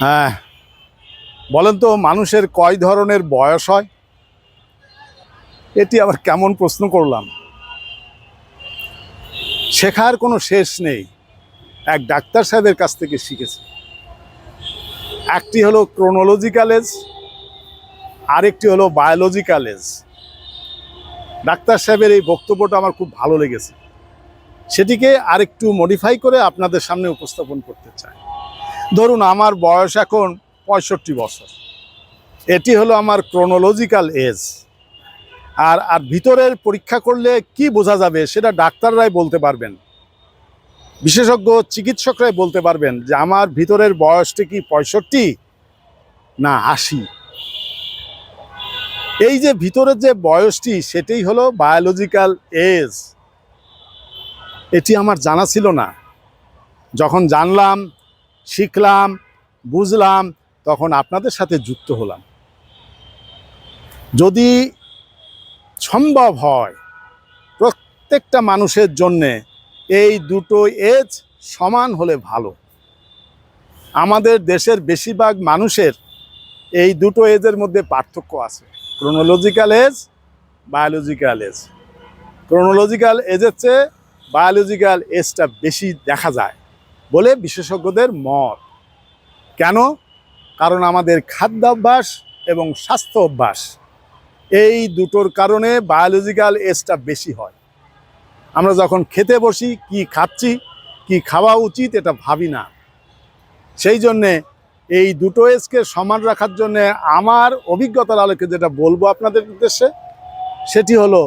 হ্যাঁ। বলেন তো, মানুষের কয় ধরনের বয়স হয়? এটি আবার কেমন প্রশ্ন করলাম। শেখার কোনো শেষ নেই। এক ডাক্তার সাহেবের কাছ থেকে শিখেছি। একটি হলো ক্রোনোলজিক্যাল এজ আরেকটি হলো বায়োলজিক্যাল এজ ডাক্তার সাহেবের এই বক্তব্যটা আমার খুব ভালো লেগেছে। সেটিকে আরেকটু মডিফাই করে আপনাদের সামনে উপস্থাপন করতে চাই। ধরুন আমার বয়স এখন পঁয়ষট্টি বছর। এটি হলো আমার ক্রোনোলজিক্যাল এজ আর আর ভিতরের পরীক্ষা করলে কি বোঝা যাবে সেটা ডাক্তাররাই বলতে পারবেন। বিশেষজ্ঞ চিকিৎসকরাই বলতে পারবেন যে আমার ভিতরের বয়সটি কি পঁয়ষট্টি না আশি। এই যে ভিতরের যে বয়সটি সেটাই হলো বায়োলজিক্যাল এজ এটি আমার জানা ছিল না। যখন জানলাম শিখলাম, বুঝলাম, তখন আপনাদের সাথে যুক্ত হলাম। যদি সম্ভব হয় প্রত্যেকটা মানুষের জন্যে এই দুটো এজ সমান হলে ভালো। আমাদের দেশের বেশিরভাগ মানুষের এই দুটো এজের মধ্যে পার্থক্য আছে। Chronological age biological age. Chronological এজের চেয়ে বায়োলজিক্যাল এজটা বেশি দেখা যায়। বলে বিশেষজ্ঞদের মত। কেন? কারণ আমাদের খাদ্যাভ্যাস এবং স্বাস্থ্য অভ্যাস, এই দুটোর কারণে বায়োলজিক্যাল এজটা বেশি হয়। আমরা যখন খেতে বসি, কি খাচ্ছি, কি খাওয়া উচিত এটা ভাবি না। সেই জন্যে এই দুটো এজকে সমান রাখার জন্যে আমার অভিজ্ঞতার আলোকে যেটা বলব আপনাদের উদ্দেশ্যে, সেটি হলো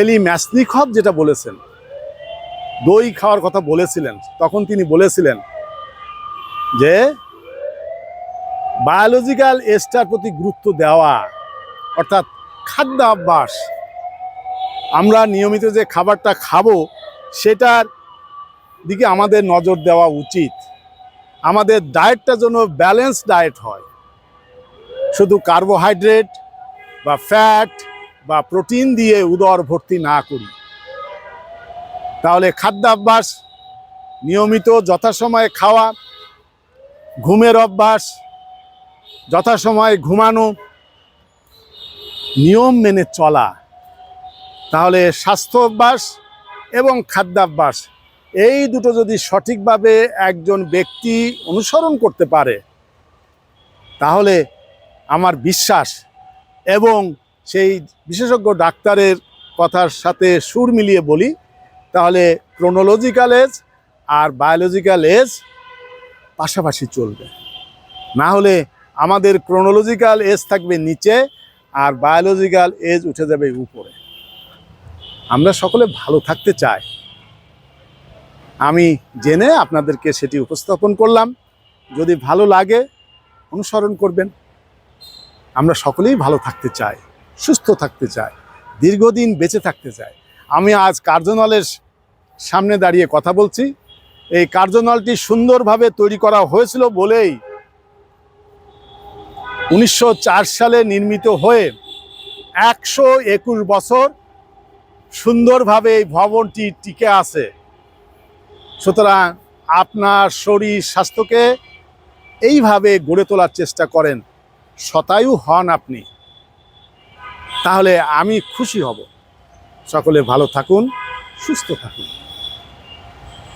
এলি ম্যাসনিখভ যেটা বলেছেন। দই খাওয়ার কথা বলেছিলেন, তখন তিনি বলেছিলেন যে বায়োলজিক্যাল এজটার প্রতি গুরুত্ব দেওয়া, অর্থাৎ খাদ্য অভ্যাস আমরা নিয়মিত যে খাবারটা খাব, সেটার দিকে আমাদের নজর দেওয়া উচিত। আমাদের ডায়েটটা যেন ব্যালেন্স ডায়েট হয়। শুধু কার্বোহাইড্রেট বা ফ্যাট বা প্রোটিন দিয়ে উদর ভর্তি না করি। তাহলে খাদ্যাভ্যাস, নিয়মিত যথাসময়ে খাওয়া, ঘুমের অভ্যাস, যথাসময়ে ঘুমানো, নিয়ম মেনে চলা, তাহলে স্বাস্থ্য অভ্যাস এবং খাদ্যাভ্যাস, এই দুটো যদি সঠিকভাবে একজন ব্যক্তি অনুসরণ করতে পারে, তাহলে আমার বিশ্বাস এবং সেই বিশেষজ্ঞ ডাক্তারের কথার সাথে সুর মিলিয়ে বলি তাহলে ক্রোনোলজিক্যাল এজ আর বায়োলজিক্যাল এজ পাশাপাশি চলবে। না হলে আমাদের ক্রোনোলজিক্যাল এজ থাকবে নিচে আর বায়োলজিক্যাল এজ উঠে যাবে উপরে। আমরা সকলে ভালো থাকতে চাই। আমি জেনে আপনাদেরকে সেটি উপস্থাপন করলাম। যদি ভালো লাগে, অনুসরণ করবেন। আমরা সকলেই ভালো থাকতে চাই, সুস্থ থাকতে চাই, দীর্ঘদিন বেঁচে থাকতে চাই। আমি আজ কার্জনলের সামনে দাঁড়িয়ে কথা বলছি। এই কার্জনলটি সুন্দরভাবে তৈরি করা হয়েছিল বলেই উনিশশো চার সালে নির্মিত হয়ে একশো একুশ বছর সুন্দরভাবে এই ভবনটি টিকে আছে। সুতরাং আপনার শরীর স্বাস্থ্যকে এইভাবে গড়ে তোলার চেষ্টা করেন, শতায়ু হন আপনি। তাহলে আমি খুশি হব। সকলে ভালো থাকুন, সুস্থ থাকুন।